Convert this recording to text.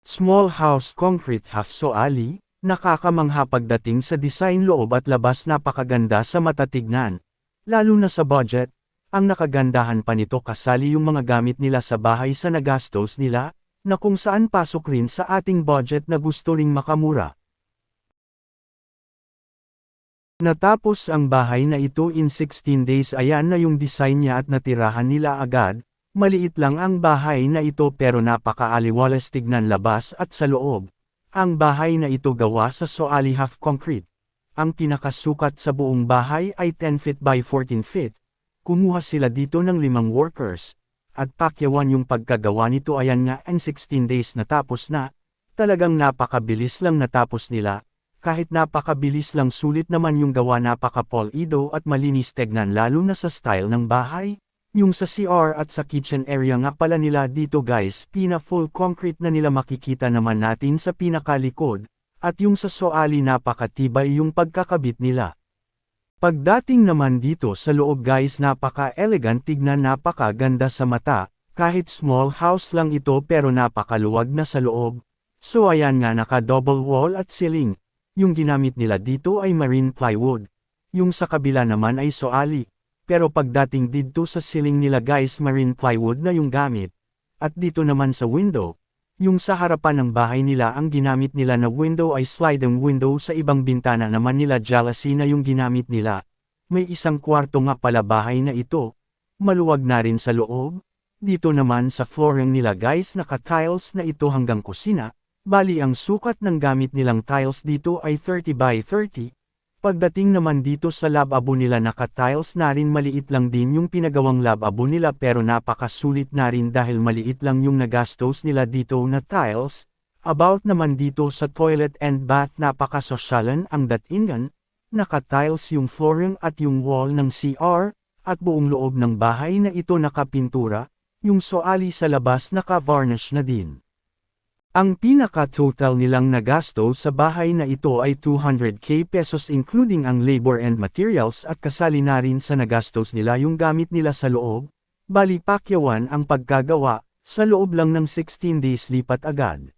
Small house concrete half soali, nakakamangha pagdating sa design loob at labas napakaganda sa matatignan. Lalo na sa budget, ang nakagandahan pa nito kasali yung mga gamit nila sa bahay sa nagastos nila, na kung saan pasok rin sa ating budget na gusto ring makamura. Natapos ang bahay na ito in 16 days ayan na yung design niya at natirahan nila agad, maliit lang ang bahay na ito pero napakaaliwalas tignan labas at sa loob. Ang bahay na ito gawa sa soali half concrete. Ang pinakasukat sa buong bahay ay 10 feet by 14 feet. Kumuha sila dito ng limang workers. At pakyawan yung pagkagawa nito ayan nga and 16 days natapos na. Talagang napakabilis lang natapos nila, kahit napakabilis lang sulit naman yung gawa napaka-polido at malinis tegnan lalo na sa style ng bahay. Yung sa CR at sa kitchen area nga pala nila dito guys pina full concrete na nila makikita naman natin sa pinakalikod, at yung sa soali napakatibay yung pagkakabit nila. Pagdating naman dito sa loob guys napaka-elegant tignan napakaganda sa mata, kahit small house lang ito pero napakaluwag na sa loob. So ayan nga naka double wall at ceiling, yung ginamit nila dito ay marine plywood. Yung sa kabila naman ay soali. Pero pagdating dito sa ceiling nila guys marine plywood na yung gamit. At dito naman sa window, yung sa harapan ng bahay nila ang ginamit nila na window ay sliding window sa ibang bintana naman nila jealousy na yung ginamit nila. May isang kwarto nga pala bahay na ito. Maluwag na rin sa loob. Dito naman sa flooring nila guys naka-tiles na ito hanggang kusina. Bali ang sukat ng gamit nilang tiles dito ay 30 by 30. Pagdating naman dito sa lababo nila naka-tiles na rin maliit lang din yung pinagawang lababo nila pero napakasulit na rin dahil maliit lang yung nagastos nila dito na tiles. About naman dito sa toilet and bath napakasosyalan ang datingan, naka-tiles yung flooring at yung wall ng CR, at buong loob ng bahay na ito nakapintura, yung soali sa labas naka-varnish na din. Ang pinaka-total nilang nagasto sa bahay na ito ay 200k pesos including ang labor and materials at kasali na rin sa nagastos nila yung gamit nila sa loob, bali pakyawan ang pagkagawa, sa loob lang ng 16 days lipat agad.